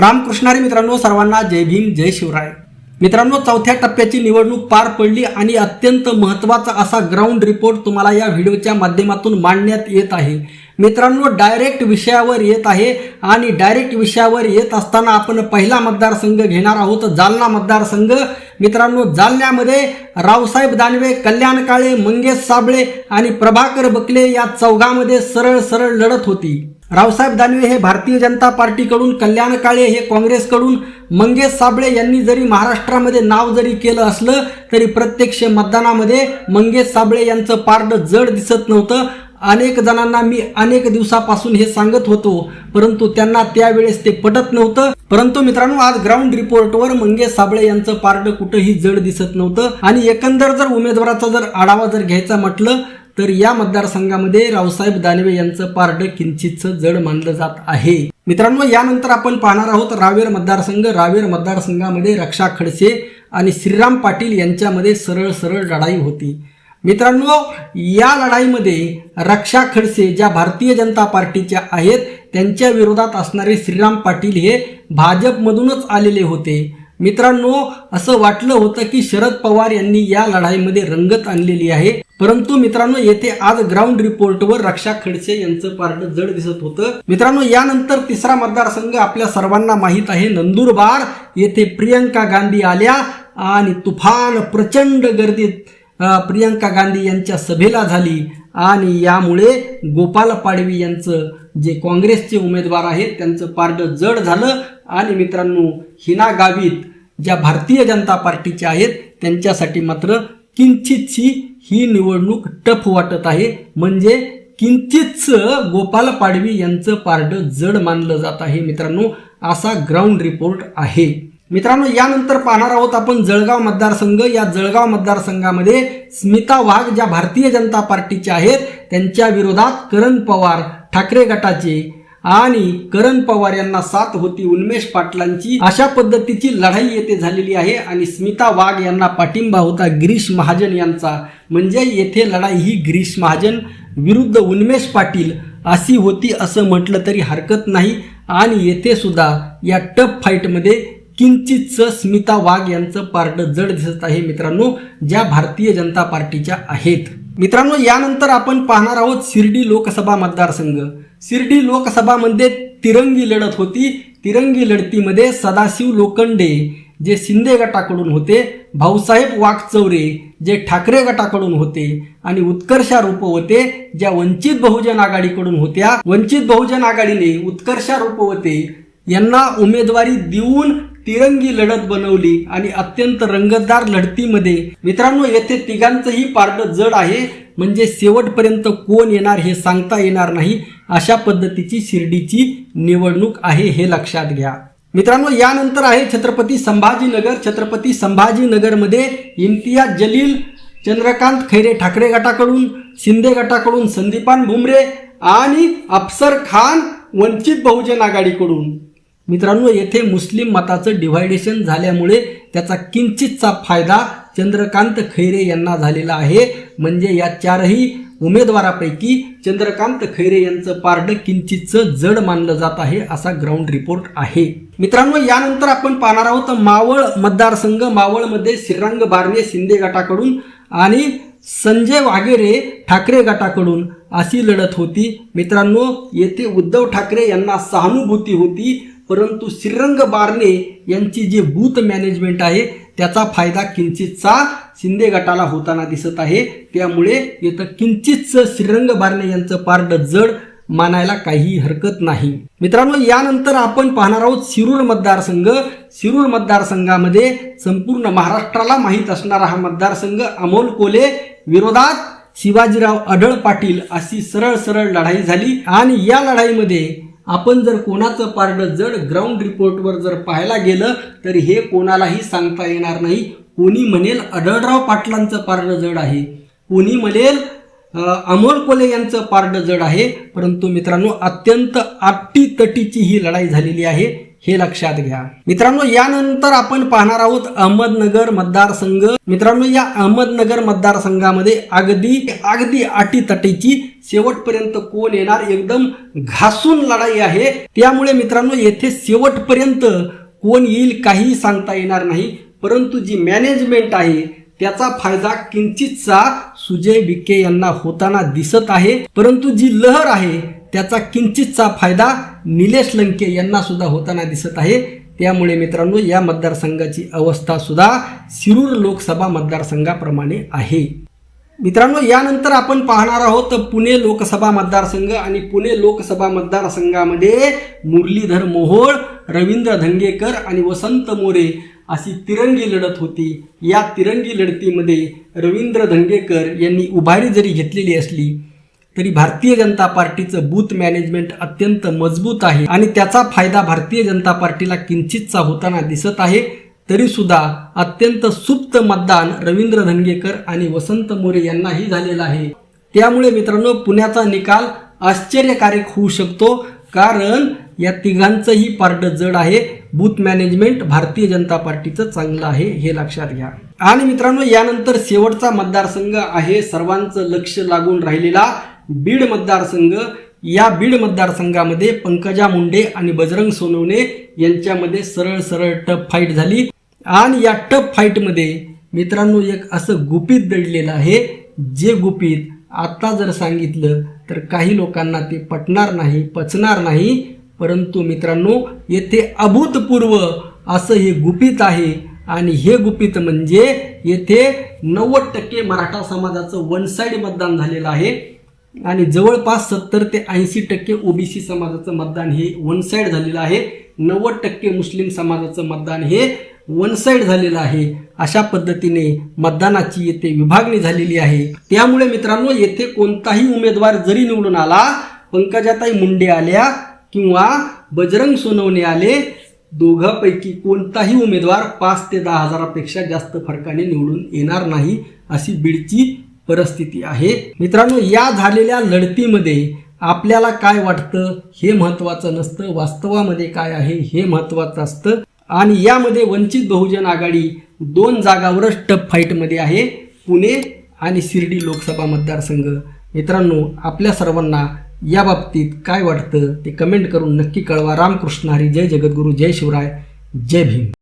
रामकृष्णारी मित्रांनो सर्वांना जय भीम जय शिवराय. मित्रांनो चौथ्या टप्प्याची निवडणूक पार पडली आणि अत्यंत महत्त्वाचा असा ग्राउंड रिपोर्ट तुम्हाला या व्हिडिओच्या माध्यमातून मांडण्यात येत आहे. मित्रांनो डायरेक्ट विषयावर येत आहे आणि डायरेक्ट विषयावर येत असताना आपण पहिला मतदारसंघ घेणार आहोत जालना मतदारसंघ. मित्रांनो जालन्यामध्ये रावसाहेब दानवे कल्याण काळे मंगेश साबळे आणि प्रभाकर बकले या चौघामध्ये सरळ सरळ लढत होती. रावसाहेब दानवे हे भारतीय जनता पार्टीकडून कल्याण काळे हे काँग्रेसकडून मंगेश साबळे यांनी जरी महाराष्ट्रामध्ये नाव जरी केलं असलं तरी प्रत्यक्ष मतदानामध्ये मंगेश साबळे यांचं पारड जड दिसत नव्हतं. अनेक जणांना मी अनेक दिवसापासून हे सांगत होतो परंतु त्यांना त्यावेळेस ते पटत नव्हतं. परंतु मित्रांनो आज ग्राउंड रिपोर्टवर मंगेश साबळे यांचं पारड कुठंही जड दिसत नव्हतं. आणि एकंदर जर उमेदवाराचा जर आढावा जर घ्यायचा म्हटलं तर या मतदारसंघामध्ये रावसाहेब दानवे यांचं पारड किंचितच जड मानलं जात आहे. मित्रांनो यानंतर आपण पाहणार आहोत रावेर मतदारसंघ. रावेर मतदारसंघामध्ये रक्षा खडसे आणि श्रीराम पाटील यांच्यामध्ये सरळ सरळ लढाई होती. मित्रांनो या लढाईमध्ये रक्षा खडसे ज्या भारतीय जनता पार्टीच्या आहेत त्यांच्या विरोधात असणारे श्रीराम पाटील हे भाजपमधूनच आलेले होते. मित्रांनो असं वाटलं होतं की शरद पवार यांनी या लढाईमध्ये रंगत आणलेली आहे. परंतु मित्रांनो येथे आज ग्राउंड रिपोर्टवर रक्षा खडसे यांचं पारड जड दिसत होतं. मित्रांनो यानंतर तिसरा मतदारसंघ आपल्या सर्वांना माहीत आहे. नंदुरबार येथे प्रियंका गांधी आल्या आणि तुफान प्रचंड गर्दीत प्रियंका गांधी यांच्या सभेला झाली. आणि यामुळे गोपाल पाडवी यांचं जे काँग्रेसचे उमेदवार आहेत त्यांचं पारडं जड झालं. आणि मित्रांनो हिना गावित ज्या भारतीय जनता पार्टीच्या आहेत त्यांच्यासाठी मात्र किंचितशी ही निवडणूक टफ वाटत आहे. म्हणजे किंचितच गोपाल पाडवी यांचं पारडं जड मानलं जात आहे मित्रांनो. असा ग्राउंड रिपोर्ट आहे. मित्रांनो यानंतर पाहणार आहोत आपण जळगाव मतदारसंघ. या जळगाव मतदारसंघामध्ये स्मिता वाघ ज्या भारतीय जनता पार्टीच्या आहेत त्यांच्या विरोधात करण पवार ठाकरे गटाचे आणि करण पवार यांना साथ होती उन्मेष पाटलांची. अशा पद्धतीची लढाई येथे झालेली आहे आणि स्मिता वाघ यांना पाठिंबा होता गिरीश महाजन यांचा. म्हणजे येथे लढाई ही गिरीश महाजन विरुद्ध उन्मेष पाटील अशी होती असं म्हटलं तरी हरकत नाही. आणि येथे सुद्धा या टफ फाईटमध्ये किंचितच स्मिता वाघ यांचं पारड जड दिसत आहे मित्रांनो ज्या भारतीय जनता पार्टीच्या आहेत. मित्रांनो यानंतर आपण पाहणार आहोत शिर्डी लोकसभा मतदारसंघ. शिर्डी लोकसभामध्ये तिरंगी लढत होती. तिरंगी लढतीमध्ये सदाशिव लोखंडे जे शिंदे गटाकडून होते भाऊसाहेब वाघचौरे जे ठाकरे गटाकडून होते आणि उत्कर्षा रूपवते ज्या वंचित बहुजन आघाडीकडून होत्या. वंचित बहुजन आघाडीने उत्कर्षा रूपवते यांना उमेदवारी देऊन तिरंगी लढत बनवली आणि अत्यंत रंगतदार लढतीमध्ये मित्रांनो येथे तिघांचंही पारड जड आहे. म्हणजे शेवटपर्यंत कोण येणार हे सांगता येणार नाही. अशा पद्धतीची शिर्डीची निवडणूक आहे हे लक्षात घ्या. मित्रांनो यानंतर आहे छत्रपती संभाजीनगर. छत्रपती संभाजीनगरमध्ये इम्तियाज जलील चंद्रकांत खैरे ठाकरे गटाकडून शिंदे गटाकडून संदीपान भुमरे आणि अफसर खान वंचित बहुजन आघाडीकडून. मित्रांनो येथे मुस्लिम मताचं डिव्हायडेशन झाल्यामुळे त्याचा किंचितचा फायदा चंद्रकांत खैरे यांना झालेला आहे. म्हणजे या चारही उमेदवारापैकी चंद्रकांत खैरे यांचं पारड किंचितचं जड मानलं जात आहे असा ग्राउंड रिपोर्ट आहे. मित्रांनो यानंतर आपण पाहणार आहोत मावळ मतदारसंघ मावळमध्ये श्रीरंग बारणे शिंदे गटाकडून आणि संजय वाघेरे ठाकरे गटाकडून अशी लढत होती. मित्रांनो येथे उद्धव ठाकरे यांना सहानुभूती होती. परंतु श्रीरंग बारणे यांची जी बूथ मॅनेजमेंट आहे त्याचा फायदा किंचितचा शिंदे गटाला होताना दिसत आहे. त्यामुळे इथं किंचितच श्रीरंग बारणे यांचं पारड जड मानायला काही हरकत नाही. मित्रांनो यानंतर आपण पाहणार आहोत शिरूर मतदारसंघ. शिरूर मतदारसंघामध्ये संपूर्ण महाराष्ट्राला माहीत असणारा हा मतदारसंघ अमोल कोले विरोधात शिवाजीराव अढळ पाटील अशी सरळ सरळ लढाई झाली. आणि या लढाईमध्ये आपण जर कोणाचं पारडं जड ग्राउंड रिपोर्टवर जर पाहायला गेलं तर हे कोणालाही सांगता येणार नाही. कोणी म्हणेल अडळराव पाटलांचं पारडं जड आहे. कोणी म्हणेल अमोल कोले यांचं पारडं जड आहे. परंतु मित्रांनो अत्यंत आपटी तटीची ही लढाई झालेली आहे. हे लक्षात घ्या. मित्रांनो यानंतर आपण पाहणार आहोत अहमदनगर मतदारसंघ. मित्रांनो या अहमदनगर मतदारसंघामध्ये अगदी अगदी अटीतटीची शेवटपर्यंत कोण येणार? एकदम घासून लढाई आहे. त्यामुळे मित्रांनो येथे शेवटपर्यंत कोण येईल काहीही सांगता येणार नाही. परंतु जी मॅनेजमेंट आहे त्याचा फायदा किंचितचा सुजय विखे यांना होताना दिसत आहे. परंतु जी लहर आहे त्याचा किंचितचा फायदा निलेश लंके यांना सुद्धा होताना दिसत आहे. त्यामुळे मित्रांनो या मतदारसंघाची अवस्था सुद्धा शिरूर लोकसभा मतदारसंघाप्रमाणे आहे. मित्रांनो यानंतर आपण पाहणार आहोत पुणे लोकसभा मतदारसंघ आणि पुणे लोकसभा मतदारसंघामध्ये मुरलीधर मोहोळ रवींद्र धंगेकर आणि वसंत मोरे अशी तिरंगी लढत होती. या तिरंगी लढतीमध्ये रवींद्र धंगेकर यांनी उभारी जरी घेतलेली असली तरी भारतीय जनता पार्टीचं बूथ मॅनेजमेंट अत्यंत मजबूत आहे आणि त्याचा फायदा भारतीय जनता पार्टीला किंचितचा होताना दिसत आहे. तरी सुद्धा अत्यंत सुप्त मतदान रवींद्र धनगेकर आणि वसंत मोरे यांनाही झालेलं आहे. त्यामुळे मित्रांनो पुण्याचा निकाल आश्चर्यकारक होऊ शकतो कारण या तिघांचंही पारड जड आहे. बूथ मॅनेजमेंट भारतीय जनता पार्टीचं चांगलं आहे हे लक्षात घ्या. आणि मित्रांनो यानंतर शेवटचा मतदारसंघ आहे. सर्वांचं लक्ष लागून राहिलेला बीड मतदारसंघ या बीड मतदारसंघामध्ये पंकजा मुंडे आणि बजरंग सोनवणे यांच्यामध्ये सरळ सरळ टफ फाईट झाली. आणि या टफ फाईटमध्ये मित्रांनो एक असं गुपित दडलेलं आहे जे गुपित आत्ता जर सांगितलं तर काही लोकांना ते पटणार नाही पचणार नाही. परंतु मित्रांनो येथे अभूतपूर्व असं हे गुपित आहे आणि हे गुपित म्हणजे येथे नव्वद टक्के मराठा समाजाचं वन साईड मतदान झालेलं आहे. आणि जवळपास सत्तर ते ऐंशी टक्के ओबीसी समाजाचं मतदान हे वन साईड झालेलं आहे. नव्वद टक्के मुस्लिम समाजाचं मतदान हे वन साईड झालेलं आहे. अशा पद्धतीने मतदानाची येथे विभागणी झालेली आहे. त्यामुळे मित्रांनो येथे कोणताही उमेदवार जरी निवडून आला पंकजाताई मुंडे आल्या किंवा बजरंग सोनवणे आले दोघांपैकी कोणताही उमेदवार पाच ते दहा हजारापेक्षा जास्त फरकाने निवडून येणार नाही अशी बीडची परिस्थिती आहे. मित्रांनो या झालेल्या लढतीमध्ये आपल्याला काय वाटतं? हे महत्त्वाचं नसतं. वास्तवामध्ये काय आहे? हे महत्त्वाचं असतं. आणि यामध्ये वंचित बहुजन आघाडी दोन जागावरच टफ फाईटमध्ये आहे. पुणे आणि शिर्डी लोकसभा मतदारसंघ. मित्रांनो आपल्या सर्वांना या बाबतीत काय वाटतं ते कमेंट करून नक्की कळवा. रामकृष्ण हरी. जय जगद्गुरू. जय शिवराय. जय भीम.